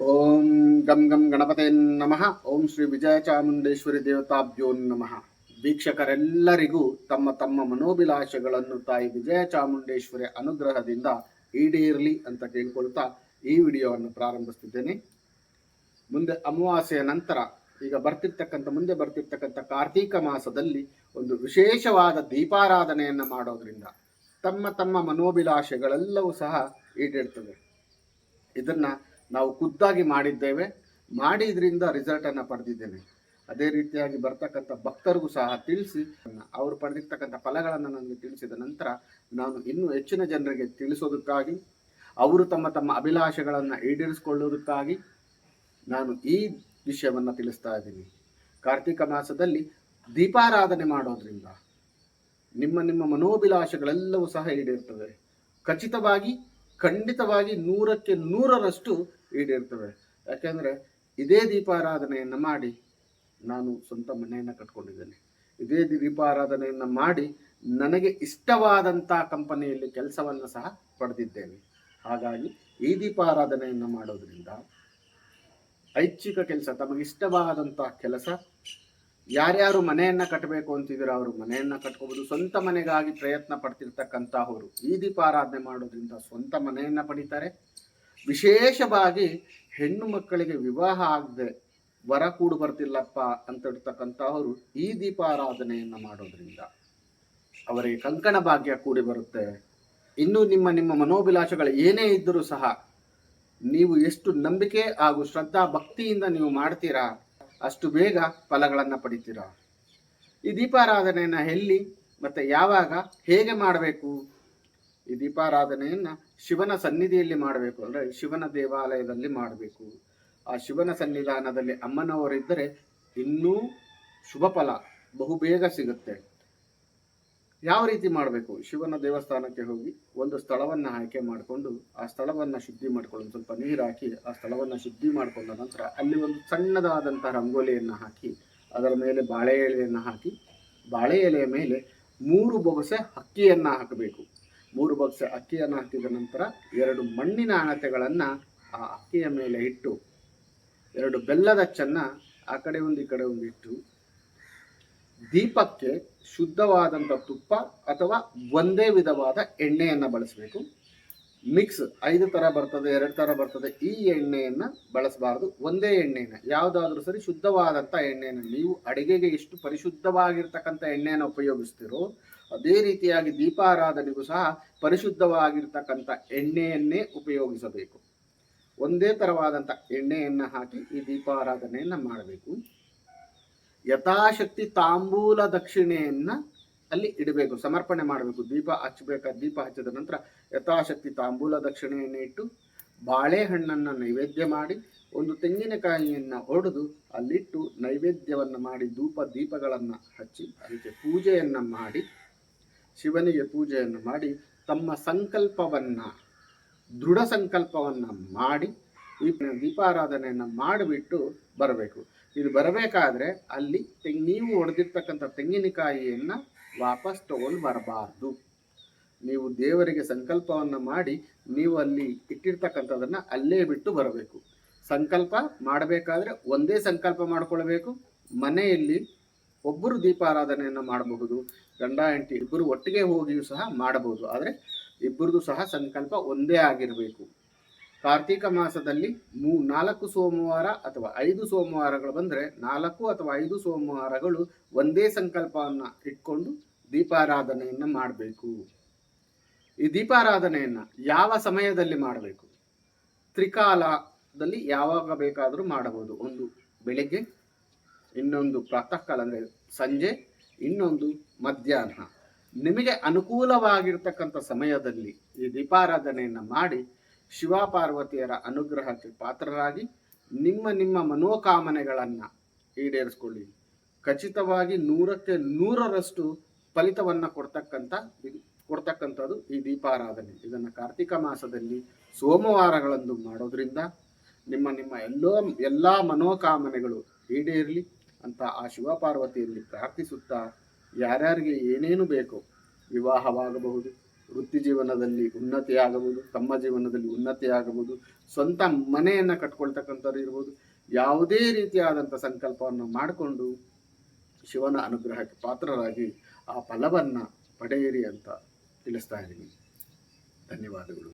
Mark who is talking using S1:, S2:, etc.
S1: ಓಂ ಗಂ ಗಂ ಗಣಪತೆ ನಮಃ. ಓಂ ಶ್ರೀ ವಿಜಯ ಚಾಮುಂಡೇಶ್ವರಿ ದೇವತಾಭ್ಯೋ ನಮಃ. ವೀಕ್ಷಕರೆಲ್ಲರಿಗೂ ತಮ್ಮ ತಮ್ಮ ಮನೋಭಿಲಾಷೆಗಳನ್ನು ತಾಯಿ ವಿಜಯ ಚಾಮುಂಡೇಶ್ವರಿ ಅನುಗ್ರಹದಿಂದ ಈಡೇರಲಿ ಅಂತ ಕೇಳ್ಕೊಳ್ತಾ ಈ ವಿಡಿಯೋವನ್ನು ಪ್ರಾರಂಭಿಸ್ತಿದ್ದೇನೆ. ಮುಂದೆ ಅಮಾವಾಸ್ಯೆಯ ನಂತರ ಈಗ ಬರ್ತಿರ್ತಕ್ಕಂಥ, ಮುಂದೆ ಬರ್ತಿರ್ತಕ್ಕಂಥ ಕಾರ್ತೀಕ ಮಾಸದಲ್ಲಿ ಒಂದು ವಿಶೇಷವಾದ ದೀಪಾರಾಧನೆಯನ್ನು ಮಾಡೋದ್ರಿಂದ ತಮ್ಮ ತಮ್ಮ ಮನೋಭಿಲಾಷೆಗಳೆಲ್ಲವೂ ಸಹ ಈಡೇರ್ತವೆ ಇದನ್ನ ನಾವು ಖುದ್ದಾಗಿ ಮಾಡಿದ್ದೇವೆ. ಮಾಡಿದ್ರಿಂದ ಇದರಿಂದ ರಿಸಲ್ಟನ್ನು ಪಡೆದಿದ್ದೇನೆ. ಅದೇ ರೀತಿಯಾಗಿ ಬರ್ತಕ್ಕಂಥ ಭಕ್ತರಿಗೂ ಸಹ ತಿಳಿಸಿ, ಅವರು ಪಡೆದಿರ್ತಕ್ಕಂಥ ಫಲಗಳನ್ನು ನನಗೆ ತಿಳಿಸಿದ ನಂತರ ನಾನು ಇನ್ನೂ ಹೆಚ್ಚಿನ ಜನರಿಗೆ ತಿಳಿಸೋದಕ್ಕಾಗಿ, ಅವರು ತಮ್ಮ ತಮ್ಮ ಅಭಿಲಾಷೆಗಳನ್ನು ಈಡೇರಿಸಿಕೊಳ್ಳುವುದಕ್ಕಾಗಿ ನಾನು ಈ ವಿಷಯವನ್ನು ತಿಳಿಸ್ತಾ ಇದ್ದೀನಿ. ಕಾರ್ತಿಕ ಮಾಸದಲ್ಲಿ ದೀಪಾರಾಧನೆ ಮಾಡೋದ್ರಿಂದ ನಿಮ್ಮ ನಿಮ್ಮ ಮನೋಭಿಲಾಷೆಗಳೆಲ್ಲವೂ ಸಹ ಈಡೇರ್ತದೆ ಖಚಿತವಾಗಿ ಖಂಡಿತವಾಗಿ ನೂರಕ್ಕೆ ನೂರರಷ್ಟು ಈಡೇರ್ತವೆ. ಯಾಕೆಂದರೆ ಇದೇ ದೀಪಾರಾಧನೆಯನ್ನು ಮಾಡಿ ನಾನು ಸ್ವಂತ ಮನೆಯನ್ನು ಕಟ್ಕೊಂಡಿದ್ದೇನೆ. ಇದೇ ದೀಪಾರಾಧನೆಯನ್ನು ಮಾಡಿ ನನಗೆ ಇಷ್ಟವಾದಂಥ ಕಂಪನಿಯಲ್ಲಿ ಕೆಲಸವನ್ನು ಸಹ ಪಡೆದಿದ್ದೇನೆ. ಹಾಗಾಗಿ ಈ ದೀಪಾರಾಧನೆಯನ್ನು ಮಾಡೋದ್ರಿಂದ ಐಚ್ಛಿಕ ಕೆಲಸ ತಮಗಿಷ್ಟವಾದಂಥ ಕೆಲಸ ಯಾರ್ಯಾರು ಮನೆಯನ್ನ ಕಟ್ಟಬೇಕು ಅಂತಿದ್ದೀರೋ ಅವರು ಮನೆಯನ್ನ ಕಟ್ಕೋಬಹುದು ಸ್ವಂತ ಮನೆಗಾಗಿ ಪ್ರಯತ್ನ ಪಡ್ತಿರ್ತಕ್ಕಂತಹವರು ಈ ದೀಪಾರಾಧನೆ ಮಾಡೋದ್ರಿಂದ ಸ್ವಂತ ಮನೆಯನ್ನ ಪಡಿತಾರೆ. ವಿಶೇಷವಾಗಿ ಹೆಣ್ಣು ಮಕ್ಕಳಿಗೆ ವಿವಾಹ ಆಗದೆ ವರ ಕೂಡು ಬರ್ತಿಲ್ಲಪ್ಪ ಅಂತ ಇರ್ತಕ್ಕಂತಹವರು ಈ ದೀಪಾರಾಧನೆಯನ್ನ ಮಾಡೋದ್ರಿಂದ ಅವರಿಗೆ ಕಂಕಣ ಭಾಗ್ಯ ಕೂಡಿ ಬರುತ್ತೆ. ಇನ್ನು ನಿಮ್ಮ ನಿಮ್ಮ ಮನೋಭಿಲಾಷಗಳು ಏನೇ ಇದ್ದರೂ ಸಹ ನೀವು ಎಷ್ಟು ನಂಬಿಕೆ ಹಾಗೂ ಶ್ರದ್ಧಾ ಭಕ್ತಿಯಿಂದ ನೀವು ಮಾಡ್ತೀರಾ ಅಷ್ಟು ಬೇಗ ಫಲಗಳನ್ನು ಪಡಿತೀರಾ? ಈ ದೀಪಾರಾಧನೆಯನ್ನು ಎಲ್ಲಿ ಮತ್ತು ಯಾವಾಗ ಹೇಗೆ ಮಾಡಬೇಕು? ಈ ದೀಪಾರಾಧನೆಯನ್ನು ಶಿವನ ಸನ್ನಿಧಿಯಲ್ಲಿ ಮಾಡಬೇಕು. ಅಂದರೆ ಶಿವನ ದೇವಾಲಯದಲ್ಲಿ ಮಾಡಬೇಕು. ಆ ಶಿವನ ಸನ್ನಿಧಾನದಲ್ಲಿ ಅಮ್ಮನವರಿದ್ದರೆ ಇನ್ನೂ ಶುಭ ಫಲ ಬಹು ಬೇಗ ಸಿಗುತ್ತೆ. ಯಾವ ರೀತಿ ಮಾಡಬೇಕು? ಶಿವನ ದೇವಸ್ಥಾನಕ್ಕೆ ಹೋಗಿ ಒಂದು ಸ್ಥಳವನ್ನು ಆಯ್ಕೆ ಮಾಡಿಕೊಂಡು ಆ ಸ್ಥಳವನ್ನು ಶುದ್ಧಿ ಮಾಡ್ಕೊಂಡು ಸ್ವಲ್ಪ ನೀರು ಹಾಕಿ ಆ ಸ್ಥಳವನ್ನು ಶುದ್ಧಿ ಮಾಡಿಕೊಂಡ ನಂತರ ಅಲ್ಲಿ ಒಂದು ಸಣ್ಣದಾದಂಥ ರಂಗೋಲಿಯನ್ನು ಹಾಕಿ ಅದರ ಮೇಲೆ ಬಾಳೆ ಎಲೆಯನ್ನು ಹಾಕಿ ಬಾಳೆ ಎಲೆಯ ಮೇಲೆ ಮೂರು ಬೊಗಸೆ ಅಕ್ಕಿಯನ್ನು ಹಾಕಬೇಕು. ಮೂರು ಬೊಗಸೆ ಅಕ್ಕಿಯನ್ನು ಹಾಕಿದ ನಂತರ ಎರಡು ಮಣ್ಣಿನ ಅಣತೆಗಳನ್ನು ಆ ಅಕ್ಕಿಯ ಮೇಲೆ ಇಟ್ಟು ಎರಡು ಬೆಲ್ಲದ ಅಚ್ಚನ್ನ ಆ ಕಡೆ ಒಂದು ಈ ಕಡೆ ಒಂದು ಇಟ್ಟು ದೀಪಕ್ಕೆ ಶುದ್ಧವಾದಂಥ ತುಪ್ಪ ಅಥವಾ ಒಂದೇ ವಿಧವಾದ ಎಣ್ಣೆಯನ್ನು ಬಳಸಬೇಕು. ಮಿಕ್ಸ್ ಐದು ಥರ ಬರ್ತದೆ, ಎರಡು ಥರ ಬರ್ತದೆ, ಈ ಎಣ್ಣೆಯನ್ನು ಬಳಸಬಾರ್ದು. ಒಂದೇ ಎಣ್ಣೆಯನ್ನು ಯಾವುದಾದ್ರೂ ಸರಿ ಶುದ್ಧವಾದಂಥ ಎಣ್ಣೆಯನ್ನು ನೀವು ಅಡುಗೆಗೆ ಎಷ್ಟು ಪರಿಶುದ್ಧವಾಗಿರ್ತಕ್ಕಂಥ ಎಣ್ಣೆಯನ್ನು ಉಪಯೋಗಿಸ್ತೀರೋ, ಅದೇ ರೀತಿಯಾಗಿ ದೀಪಾರಾಧನೆಗೂ ಸಹ ಪರಿಶುದ್ಧವಾಗಿರ್ತಕ್ಕಂಥ ಎಣ್ಣೆಯನ್ನೇ ಉಪಯೋಗಿಸಬೇಕು. ಒಂದೇ ಥರವಾದಂಥ ಎಣ್ಣೆಯನ್ನು ಹಾಕಿ ಈ ದೀಪಾರಾಧನೆಯನ್ನು ಮಾಡಬೇಕು. ಯಥಾಶಕ್ತಿ ತಾಂಬೂಲ ದಕ್ಷಿಣೆಯನ್ನ ಅಲ್ಲಿ ಇಡಬೇಕು, ಸಮರ್ಪಣೆ ಮಾಡಬೇಕು. ದೀಪ ಹಚ್ಚಬೇಕಾದ ದೀಪ ಹಚ್ಚಿದ ನಂತರ ಯಥಾಶಕ್ತಿ ತಾಂಬೂಲ ದಕ್ಷಿಣೆಯನ್ನು ಇಟ್ಟು ಬಾಳೆಹಣ್ಣನ್ನು ನೈವೇದ್ಯ ಮಾಡಿ, ಒಂದು ತೆಂಗಿನಕಾಯಿಯನ್ನು ಹೊಡೆದು ಅಲ್ಲಿಟ್ಟು ನೈವೇದ್ಯವನ್ನು ಮಾಡಿ, ಧೂಪ ದೀಪಗಳನ್ನು ಹಚ್ಚಿ ಅದಕ್ಕೆ ಪೂಜೆಯನ್ನು ಮಾಡಿ, ಶಿವನಿಗೆ ಪೂಜೆಯನ್ನು ಮಾಡಿ, ತಮ್ಮ ಸಂಕಲ್ಪವನ್ನು, ದೃಢ ಸಂಕಲ್ಪವನ್ನು ಮಾಡಿ ಈ ದೀಪಾರಾಧನೆಯನ್ನು ಮಾಡಿಬಿಟ್ಟು ಬರಬೇಕು. ಇದು ಬರಬೇಕಾದ್ರೆ ಅಲ್ಲಿ ತೆಂಗ್, ನೀವು ಹೊಡೆದಿರ್ತಕ್ಕಂಥ ತೆಂಗಿನಕಾಯಿಯನ್ನು ವಾಪಸ್ ತಗೊಂಡು ಬರಬಾರ್ದು. ನೀವು ದೇವರಿಗೆ ಸಂಕಲ್ಪವನ್ನು ಮಾಡಿ ನೀವು ಅಲ್ಲಿ ಇಟ್ಟಿರ್ತಕ್ಕಂಥದ್ದನ್ನು ಅಲ್ಲೇ ಬಿಟ್ಟು ಬರಬೇಕು. ಸಂಕಲ್ಪ ಮಾಡಬೇಕಾದ್ರೆ ಒಂದೇ ಸಂಕಲ್ಪ ಮಾಡಿಕೊಳ್ಬೇಕು. ಮನೆಯಲ್ಲಿ ಒಬ್ಬರು ದೀಪಾರಾಧನೆಯನ್ನು ಮಾಡಬಹುದು, ಗಂಡ, ಹೆಂಡತಿ ಇಬ್ಬರು ಒಟ್ಟಿಗೆ ಹೋಗಿಯೂ ಸಹ ಮಾಡಬಹುದು. ಆದರೆ ಇಬ್ಬರದು ಸಹ ಸಂಕಲ್ಪ ಒಂದೇ ಆಗಿರಬೇಕು. ಕಾರ್ತೀಕ ಮಾಸದಲ್ಲಿ ಮೂ ನಾಲ್ಕು ಸೋಮವಾರ ಅಥವಾ ಐದು ಸೋಮವಾರಗಳು ಬಂದರೆ ನಾಲ್ಕು ಅಥವಾ ಐದು ಸೋಮವಾರಗಳು ಒಂದೇ ಸಂಕಲ್ಪವನ್ನು ಇಟ್ಕೊಂಡು ದೀಪಾರಾಧನೆಯನ್ನು ಮಾಡಬೇಕು. ಈ ದೀಪಾರಾಧನೆಯನ್ನು ಯಾವ ಸಮಯದಲ್ಲಿ ಮಾಡಬೇಕು? ತ್ರಿಕಾಲದಲ್ಲಿ ಯಾವಾಗ ಬೇಕಾದರೂ ಮಾಡಬಹುದು. ಒಂದು ಬೆಳಿಗ್ಗೆ, ಇನ್ನೊಂದು ಪ್ರಾತಃ ಕಾಲ ಅಂದರೆ ಸಂಜೆ, ಇನ್ನೊಂದು ಮಧ್ಯಾಹ್ನ. ನಿಮಗೆ ಅನುಕೂಲವಾಗಿರ್ತಕ್ಕಂಥ ಸಮಯದಲ್ಲಿ ಈ ದೀಪಾರಾಧನೆಯನ್ನು ಮಾಡಿ ಶಿವ ಪಾರ್ವತಿಯರ ಅನುಗ್ರಹಕ್ಕೆ ಪಾತ್ರರಾಗಿ ನಿಮ್ಮ ನಿಮ್ಮ ಮನೋಕಾಮನೆಗಳನ್ನು ಈಡೇರಿಸ್ಕೊಳ್ಳಿ. ಖಚಿತವಾಗಿ ನೂರಕ್ಕೆ ನೂರರಷ್ಟು ಫಲಿತವನ್ನು ಕೊಡ್ತಕ್ಕಂಥ ಕೊಡ್ತಕ್ಕಂಥದ್ದು ಈ ದೀಪಾರಾಧನೆ. ಇದನ್ನು ಕಾರ್ತಿಕ ಮಾಸದಲ್ಲಿ ಸೋಮವಾರಗಳಂದು ಮಾಡೋದ್ರಿಂದ ನಿಮ್ಮ ನಿಮ್ಮ ಎಲ್ಲೋ ಎಲ್ಲ ಮನೋಕಾಮನೆಗಳು ಈಡೇರಲಿ ಅಂತ ಆ ಶಿವಪಾರ್ವತಿಯಲ್ಲಿ ಪ್ರಾರ್ಥಿಸುತ್ತಾ ಯಾರ್ಯಾರಿಗೆ ಏನೇನು ಬೇಕು ವಿವಾಹವಾಗಬಹುದು. ವೃತ್ತಿ ಜೀವನದಲ್ಲಿ ಉನ್ನತಿಯಾಗಬಹುದು, ತಮ್ಮ ಜೀವನದಲ್ಲಿ ಉನ್ನತಿಯಾಗಬಹುದು, ಸ್ವಂತ ಮನೆಯನ್ನು ಕಟ್ಕೊಳ್ತಕ್ಕಂಥವ್ರು ಇರ್ಬೋದು. ಯಾವುದೇ ರೀತಿಯಾದಂಥ ಸಂಕಲ್ಪವನ್ನು ಮಾಡಿಕೊಂಡು ಶಿವನ ಅನುಗ್ರಹಕ್ಕೆ ಪಾತ್ರರಾಗಿ ಆ ಫಲವನ್ನು ಪಡೆಯಿರಿ ಅಂತ ತಿಳಿಸ್ತಾ ಇದ್ದೀನಿ. ಧನ್ಯವಾದಗಳು.